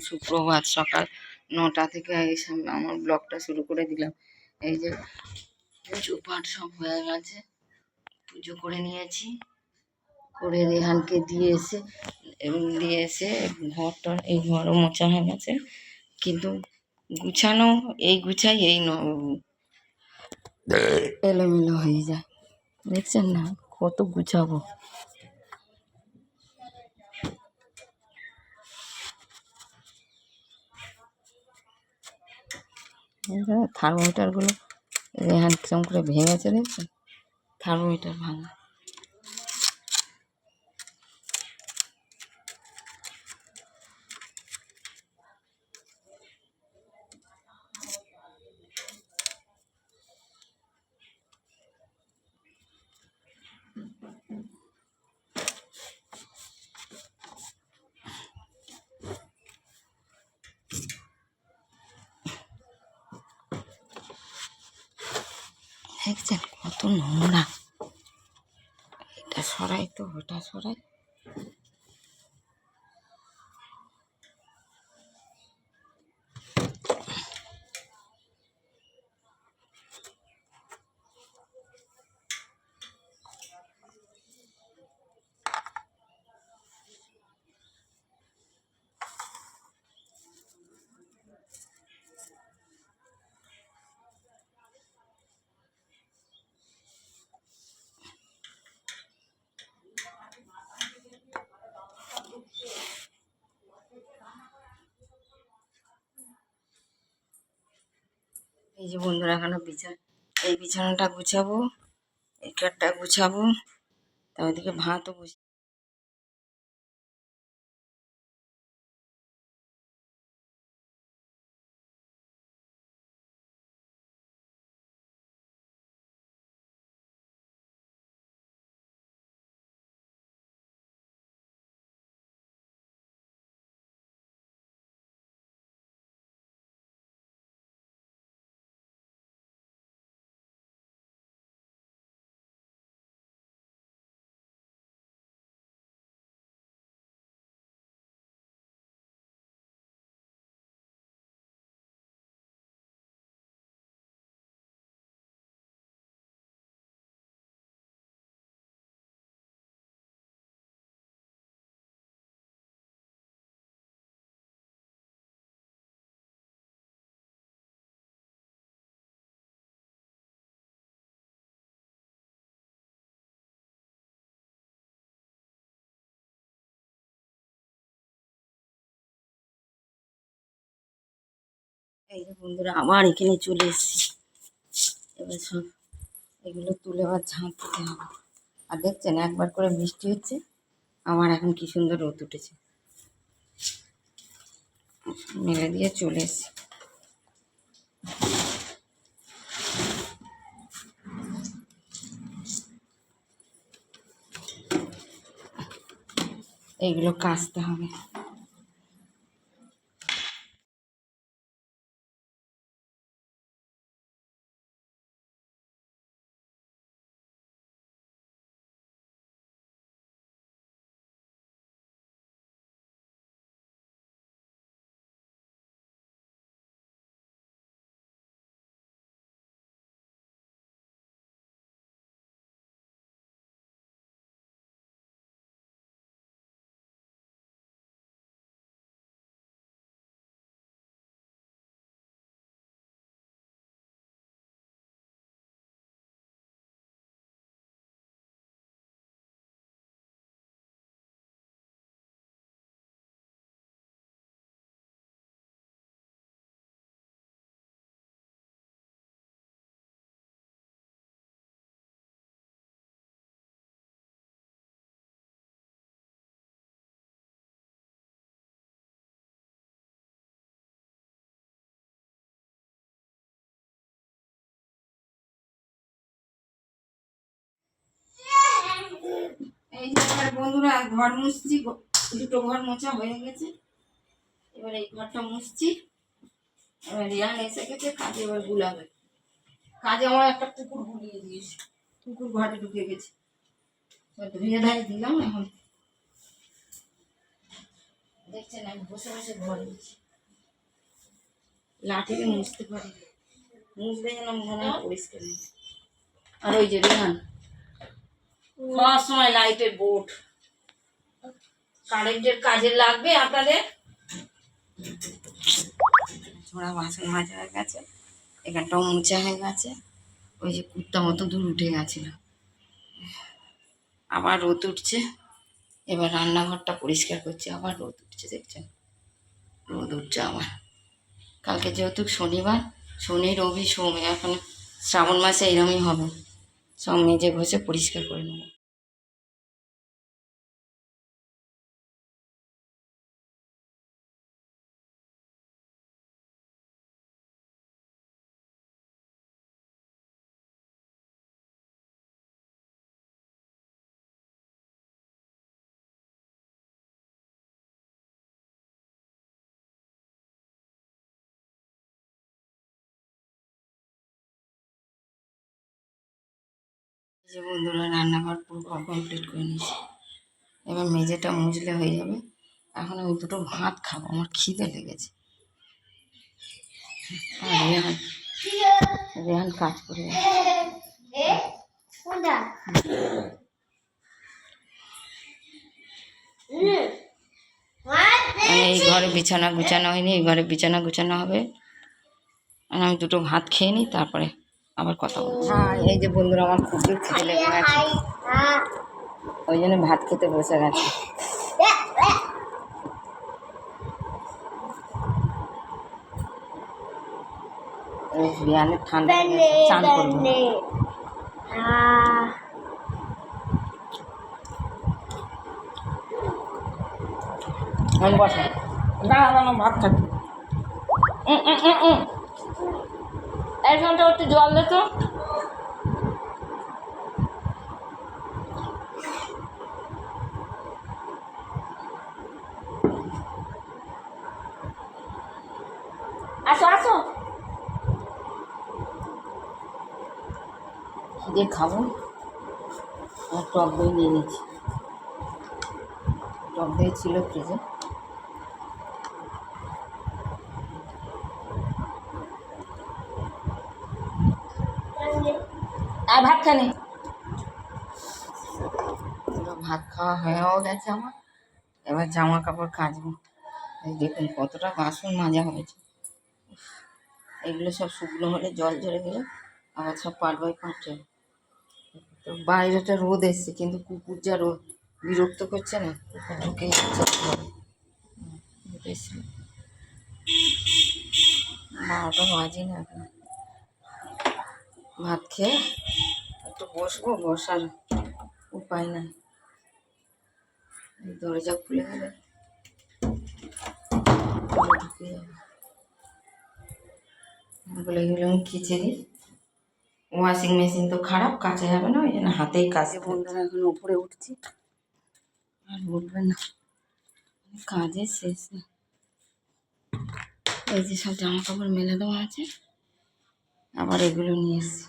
সুপ্রভাত সকাল নটা থেকে এই সামনে আমার ব্লগটা শুরু করে দিলাম। এই যে পুজো পাঠ সব হয়ে গেছে পুজো করে নিয়েছি। করে রেহানকে দিয়ে এসে এবং দিয়ে এসে ঘরটা এই ঘরও মোছা হয়ে গেছে। কিন্তু গুছানো এই গুছাই এই ন এলোমেলো হয়ে যায়। দেখছেন না কত গুছাবো। থার্মোমিটারগুলো হ্যান্ড করে ভেঙেছে দেখছেন থার্মোমিটার ভাঙা। দেখছেন কত নোংরা। এটা সরাই তো ওটা সরাই। এই যে বন্ধুরা, এখানে বিছানা এই বিছানাটা গুছাবো, এই কাঠটা গুছাবো তা ওইদিকে ভাতও গুছ এই বন্ধুরা, আবার এখানে চলে এসেছি। এবার সব এগুলো তুলে আবার ঝাঁপ দিতে হবে। আর দেখছেন, একবার করে বৃষ্টি হচ্ছে আমার এখন কি সুন্দর রোদ উঠেছে। মেলে দিয়ে চলে এসেছি। এইগুলো কাচতে হবে। এই যে এবার বন্ধুরা, ঘর মুছছি দুটো ঘর মোছা হয়ে গেছে। এবার এই ঘরটা মুছছি। এবার রিয়ান এসে গেছে, কাজে এবার গুলাবে কাজে আমার একটা কুকুর গুলিয়ে দিয়েছে। কুকুর ঘরে ঢুকে গেছে। এবার ধুয়ে ধাই দিলাম এখন। দেখছেন, আমি বসে বসে ঘর মুছি। লাঠিতে মুছতে পারি না। মুছলে যেন মনে পরিষ্কার আর ওই যে রেহান সব সময় লাইটের বোর্ড কারেন্টের কাজে লাগবে আপনাদের? ছোড়া বাসন মাজা হয়ে গেছে, এখানটাও মুছা হয়ে গেছে, ওই যে কুত্তা মতো দূর উঠে গেছিল। আবার রোদ উঠছে, এবার রান্নাঘরটা পরিষ্কার করছি, আবার রোদ উঠছে, দেখছেন? রোদ উঠছে আবার। কালকে যেহেতু শনিবার শনি রবি সোম, এখন শ্রাবণ মাসে এরমই হবে। সব মেজে ঘষে পরিষ্কার করে নেব। যে বন্ধুরা রান্নাঘর পুরো কমপ্লিট করে নিয়েছি। এবার মেঝেটা মুছলে হয়ে যাবে। এখন আমি দুটো ভাত খাব, আমার খিদে লেগেছে। আর রেহান কাজ করে এই ঘরে বিছানা গুছানো হয়নি, এই ঘরে বিছানা গুছানো হবে। আর আমি দুটো ভাত খেয়ে নিই, তারপরে আবার কথা বলব। হ্যাঁ এই যে বন্ধুরা আমার খুব খিদে লেগে গেছে। ওই জন্য ভাত খেতে বসে গেছে। এই বিয়ানের ঠান্ডা চান করব। বসো দাঁড়া দাঁড়া ভাত খাচ্ছি। এক ঘণ্টা একটু জল দে তো। আসো খাব? টক দই নিয়ে নিচ্ছি। টক দই ছিল ফ্রিজে। আর ভাত খাওয়া হয়েও গেছে আমার। এবার জামা কাপড় কাচবো। দেখুন কতটা বাসন মাজা হয়েছে। এগুলো সব শুকনো হলে জল ঝরে গেলে, আবার সব পাট বাই পাটে তো বাইরেটা রোদ এসছে, কিন্তু কুকুর যা রোদ, বিরক্ত করছে না? ঢুকে যাচ্ছে। বারোটা বাজে না ভাত খেয়ে বসবো বসার উপায় নাই। দরজা খুলে গেলে ঘরে ঢুকে যাবে। বলে গেলাম দিই ওয়াশিং মেশিন তো খারাপ কাচা যাবে না ওই জন্য হাতেই কাজে বন্ধুরা এখন উপরে উঠছি। আর উঠবে না। কাজে শেষ এই যে সব জামা কাপড় মেলে দেওয়া আছে আবার এগুলো নিয়ে এসছি।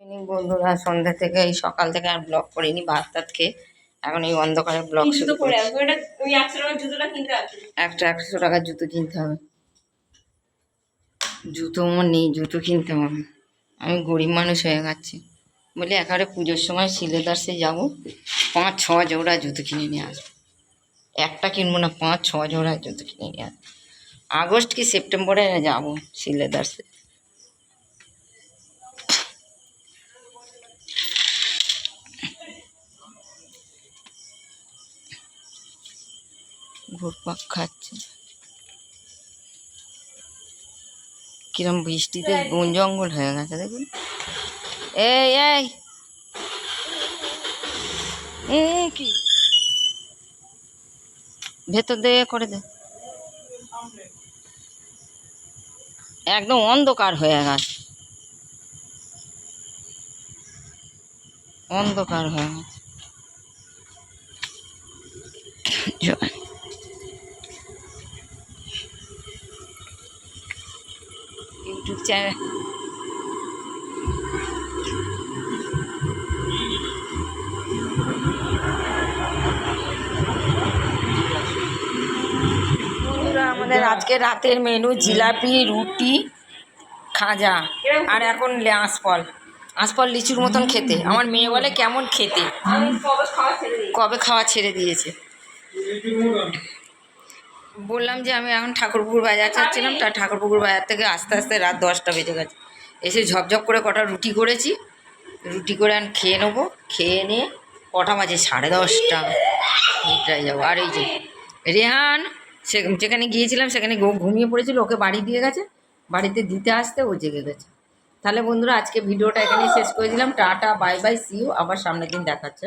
ইনি বন্ধুরা সন্ধ্যা থেকে এই সকাল থেকে আর ব্লগ করিনি ভাত টাত খেয়ে। এখন এই অন্ধকারে ব্লগ শুরু একটা একশো টাকার জুতো কিনতে হবে। জুতো আমার নেই জুতো কিনতে হবে। আমি গরিব মানুষ হয়ে গেছি। বলি একেবারে পুজোর সময় সিলেদার্সে যাব পাঁচ ছ জোড়া জুতো কিনে নিয়ে আসব। একটা কিনবো না পাঁচ ছ জোড়া জুতো কিনে নিয়ে আসব। আগস্ট কি সেপ্টেম্বরে যাব সিলেদার্সে ঘুরপাক খাচ্ছে। কিরম বৃষ্টিতে বন জঙ্গল হয়ে গেছে দেখুন। এই এই। কি? ভেতর দিয়ে করে দে। একদম অন্ধকার হয়ে গেছে। অন্ধকার হয়ে গেছে। চ্যানেল আমাদের আজকে রাতের মেনু জিলাপি রুটি খাজা আর এখন লে- আঁশফল। আঁশফল লিচুর মতন খেতে। আমার মেয়ে বলে কেমন খেতে। আমি কবে খাওয়া ছেড়ে দিই কবে খাওয়া ছেড়ে দিয়েছে? বললাম যে আমি এখন ঠাকুরপুকুর বাজার যাচ্ছিলাম, তা ঠাকুরপুকুর বাজার থেকে আস্তে আস্তে রাত দশটা বেজে গেছে। এসে ঝপঝপ করে কটা রুটি করেছি। রুটি করে আমি খেয়ে নেব। খেয়ে নিয়ে কটা বাজে? সাড়ে দশটা। এইটাই যাব। আর এই যে রেহান, সে যেখানে গিয়েছিলাম সেখানে ঘুমিয়ে পড়েছিল, ওকে বাড়ি দিয়ে গেছে। বাড়িতে দিতে আসতে ও জেগে গেছে। তাহলে বন্ধুরা, আজকে ভিডিওটা এখানেই শেষ করে দিলাম। টাটা, বাই বাই সিউ আবার সামনের দিন দেখাচ্ছে।